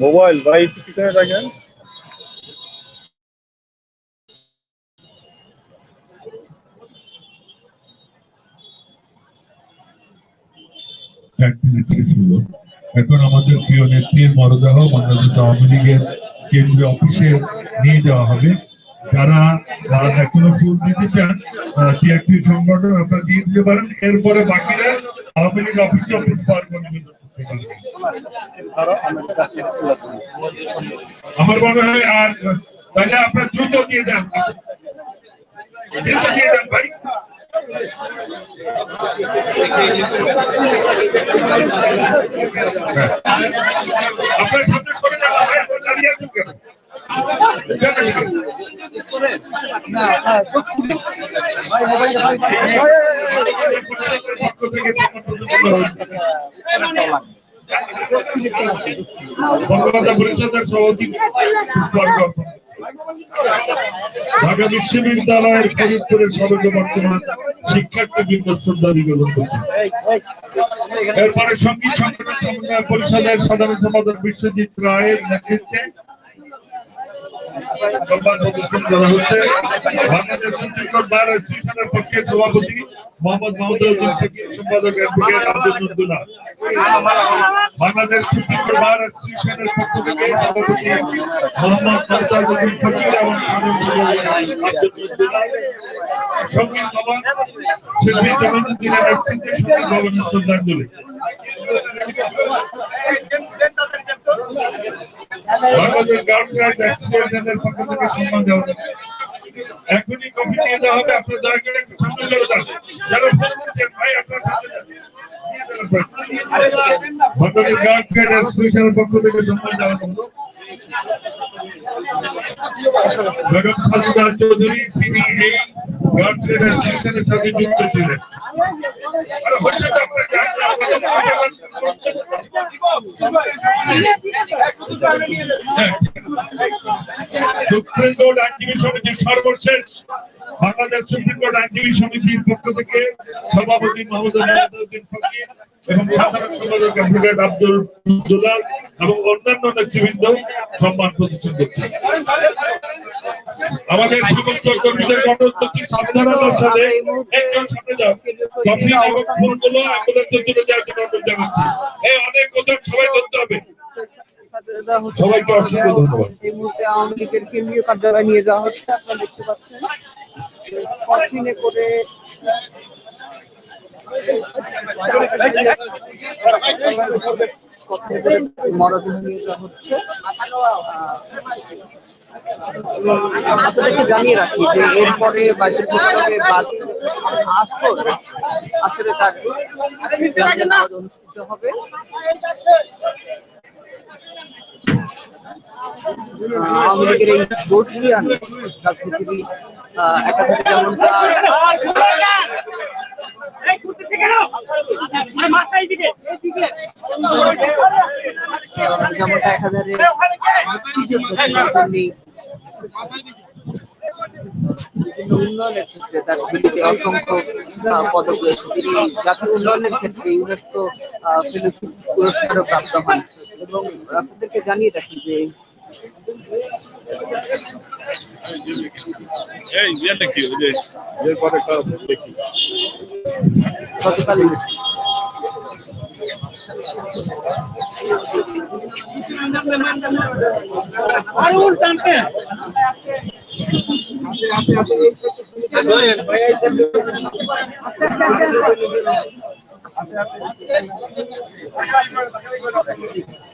Mobile ভাই একটু পিছনে রাখেন মিনিট এখন আমাদের প্রিয় নেত্রীর মরদেহ বাংলাদেশ আওয়ামী লীগের কেন্দ্রীয় অফিসে নিয়ে যাওয়া হবে। যারা এখনও ফুল দিতে চান টিআরপি সংগঠন আপনারা দিয়ে দিতে পারেন। এরপরে বাকিরা আওয়ামী লীগ অফিসে অফিস করতে আমার মনে হয় আর, তাহলে আপনার দ্রুত দিয়ে দেন দ্রুত দিয়ে দেন ভাই। সভাপতি। ঢাকা বিশ্ববিদ্যালয়ের ফরিদপুরের সদস্য বর্তমান শিক্ষার্থীবৃন্দ শ্রদ্ধা নিবেদন করছে। এরপরে সংগীত সংগঠন সমন্বয় পরিষদের সাধারণ সম্পাদক বিশ্বজিৎ রায়ের নেতৃত্বে বাংলাদেশ বার সভাপতি মোহাম্মদ মাহমুদউদ্দিন ফকির সম্পাদক advocate Abdul Nazrullah. Bangladesh supreme bar অ্যাসোসিয়েশনের পক্ষ থেকে সভাপতি মোহাম্মদ মমতাজউদ্দিন ফকির এবং সংগীত ভবন শিল্পী জমিনুদ্দিনের নেতৃত্বে সংগীত ভবনের শ্রদ্ধাঞ্জলি। বাংলাদেশ গার্লফ্রেন্ড অ্যাসোসিয়েশনের পক্ষ থেকে সম্মান দেওয়া এখনই কফি নিয়ে যাওয়া হবে, আপনার দয়া করে একটু সামনে চলে যান। যারা ফোন করছেন, ভাই, আপনার সামনে যান। পক্ষ থেকে সম্মান দেওয়া হবে বেগম চৌধুরী, তিনি এই গার্লফ্রেন্ড অ্যাসোসিয়েশনের সাথে যুক্ত ছিলেন। সুপ্রিম কোর্ট আইনজীবী সমিতির সর্বশেষ বাংলাদেশ সুপ্রিম কোর্ট আইনজীবী সমিতির পক্ষ থেকে সভাপতি অন্যান্য আমাদের সমস্ত সাথে জন্য হবে। সবাইকে অসংখ্য ধন্যবাদ। এই মুহূর্তে আওয়ামী লীগের কেন্দ্রীয় নিয়ে যাওয়া হচ্ছে, আপনারা দেখতে পাচ্ছেন। করে হচ্ছে। জানিয়ে রাখি যে এরপরে পুস্তকের বাদ আসর আসরে তার অনুষ্ঠিত হবে। আওয়ামী লীগের এই একাধারে মুক্তিযুদ্ধ বিভিন্ন উন্নয়নের ক্ষেত্রে তার অসংখ্য পদক রয়েছে। তিনি জাতীয় উন্নয়নের ক্ষেত্রে ইউনেস্কো ফেলোশিপ পুরস্কারও প্রাপ্ত হন। এবং আপনাদেরকে জানিয়ে রাখি যে গতকাল Gracias.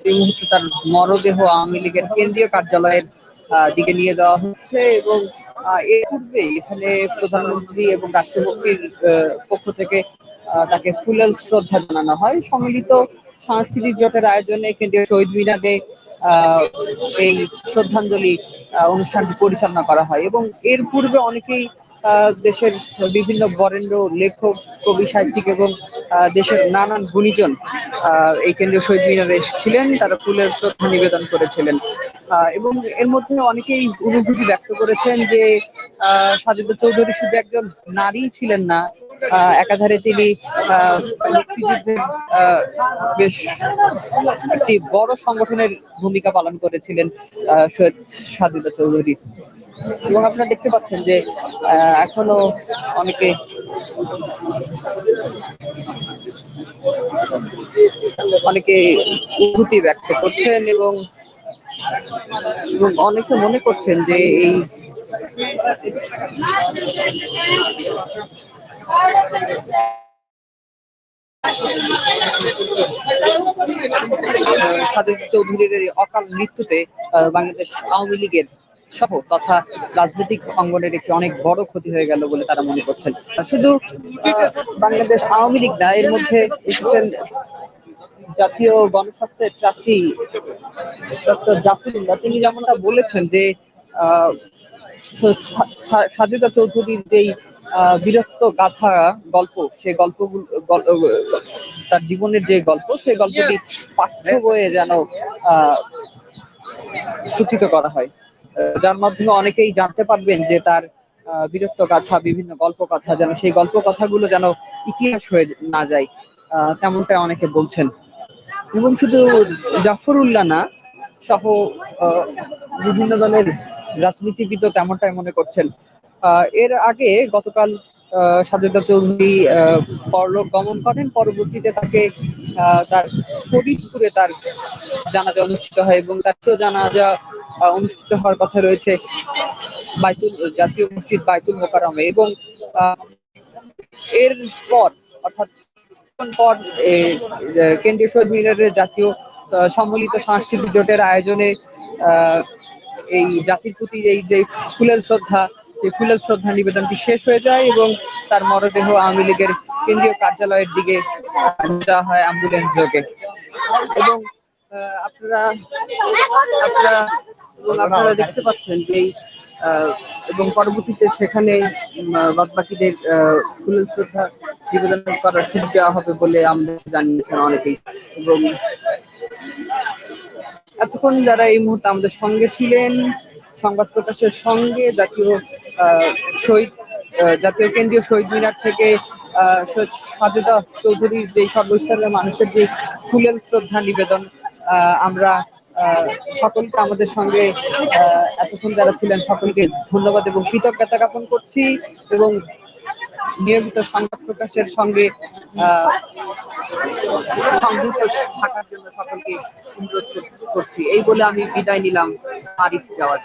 এই মুহূর্তে তার মরদেহ আওয়ামী লীগের কেন্দ্রীয় কার্যালয়ের দিকে নিয়ে যাওয়া হচ্ছে এবং এর পূর্বে এখানে প্রধানমন্ত্রী এবং রাষ্ট্রপতির আহ, পক্ষ থেকে তাকে ফুলেল শ্রদ্ধা জানানো হয়। সম্মিলিত সাংস্কৃতিক জোটের আয়োজনে কেন্দ্রীয় শহীদ মিনারে এই শ্রদ্ধাঞ্জলি অনুষ্ঠানটি পরিচালনা করা হয় এবং এর পূর্বে অনেকেই দেশের বিভিন্ন বরেণ্য লেখক কবি সাহিত্যিক এবং দেশের নানান গুণীজন এই কেন্দ্রীয় শহীদ মিনারে এসেছিলেন, তারা ফুলের শ্রদ্ধা নিবেদন করেছিলেন। এবং এর মধ্যে অনেকেই অনুভূতি ব্যক্ত করেছেন যে সাজেদা চৌধুরী শুধু একজন নারী ছিলেন না একাধারে তিনি মুক্তিযুদ্ধের বেশ একটি বড় সংগঠনের ভূমিকা পালন করেছিলেন সৈয়দ সাজেদা চৌধুরী। এবং আপনারা দেখতে পাচ্ছেন যে এখনও অনেকে অনেকে অনুভূতি ব্যক্ত করছেন এবং এবং অনেকে মনে করছেন যে এই সাদেক চৌধুরীর অকাল মৃত্যুতে বাংলাদেশ আওয়ামী লীগের সহ তথা রাজনৈতিক অঙ্গনের একটি অনেক বড় ক্ষতি হয়ে গেল বলে তারা মনে করছেন। শুধু বাংলাদেশ আওয়ামী লীগ না এর মধ্যে এসেছেন জাতীয় গণস্বাস্থ্যের ট্রাস্টি ডক্টর জাফরুল্লাহ তিনি যেমনটা বলেছেন যে সা- সা- সাজেদা চৌধুরীর যেই আহ, বীরত্ব গাথা গল্প সেই গল্পগুলো তার জীবনের যে গল্প সেই গল্পটি পাঠ্য বইয়ে যেন আহ, সূচিত করা হয়। যার মাধ্যমে অনেকেই জানতে পারবেন যে তার বীরত্ব গাথা বিভিন্ন গল্প কথা যেন সেই গল্প কথাগুলো যেন ইতিহাস হয়ে না যায় আহ, তেমনটাই অনেকে বলছেন। এবং শুধু জাফরুল্লাহ না সহ বিভিন্ন দলের রাজনীতিবিদ তেমনটাই মনে করছেন। এর আগে গতকাল সাজেদা চৌধুরী পরলোক গমন করেন পরবর্তীতে তাকে তার ফরিদপুরে তার জানাজা অনুষ্ঠিত হয় এবং তার জানাজা অনুষ্ঠিত হওয়ার কথা রয়েছে বাইতুল, জাতীয় মসজিদ বাইতুল মোকারমে এবং এর পর, অর্থাৎ পর কেন্দ্রীয় শহীদ মিনারের জাতীয় সম্মিলিত সাংস্কৃতিক জোটের আয়োজনে এই জাতির প্রতি এই যে ফুলেল শ্রদ্ধা সেই ফুলেল শ্রদ্ধা নিবেদনটি শেষ হয়ে যায় এবং তার মরদেহ আওয়ামী লীগের কেন্দ্রীয় কার্যালয়ের দিকে যাওয়া হয় অ্যাম্বুলেন্স যোগে। এবং আপনারা আপনারা এবং আপনারা দেখতে পাচ্ছেন যে এবং পরবর্তীতে সেখানে বাদ বাকিদের ফুলের শ্রদ্ধা নিবেদন করার সুযোগ দেওয়া হবে বলে আমরা জানিয়েছেন অনেকেই। এবং এতক্ষণ যারা এই মুহূর্তে আমাদের সঙ্গে ছিলেন, সংবাদ প্রকাশের সঙ্গে, জাতীয় শহীদ জাতীয় কেন্দ্রীয় শহীদ মিনার থেকে সাজেদা চৌধুরীর যে সর্বস্তরের মানুষের যে ফুলেল শ্রদ্ধা নিবেদন আমরা সকলকে আমাদের সঙ্গে এতক্ষণ যারা ছিলেন সকলকে ধন্যবাদ এবং কৃতজ্ঞতা জ্ঞাপন করছি এবং নিয়মিত সংবাদ প্রকাশের সঙ্গে সংযুক্ত থাকার জন্য সকলকে অনুরোধ করছি। এই বলে আমি বিদায় নিলাম। আরিফ জাওয়াদ।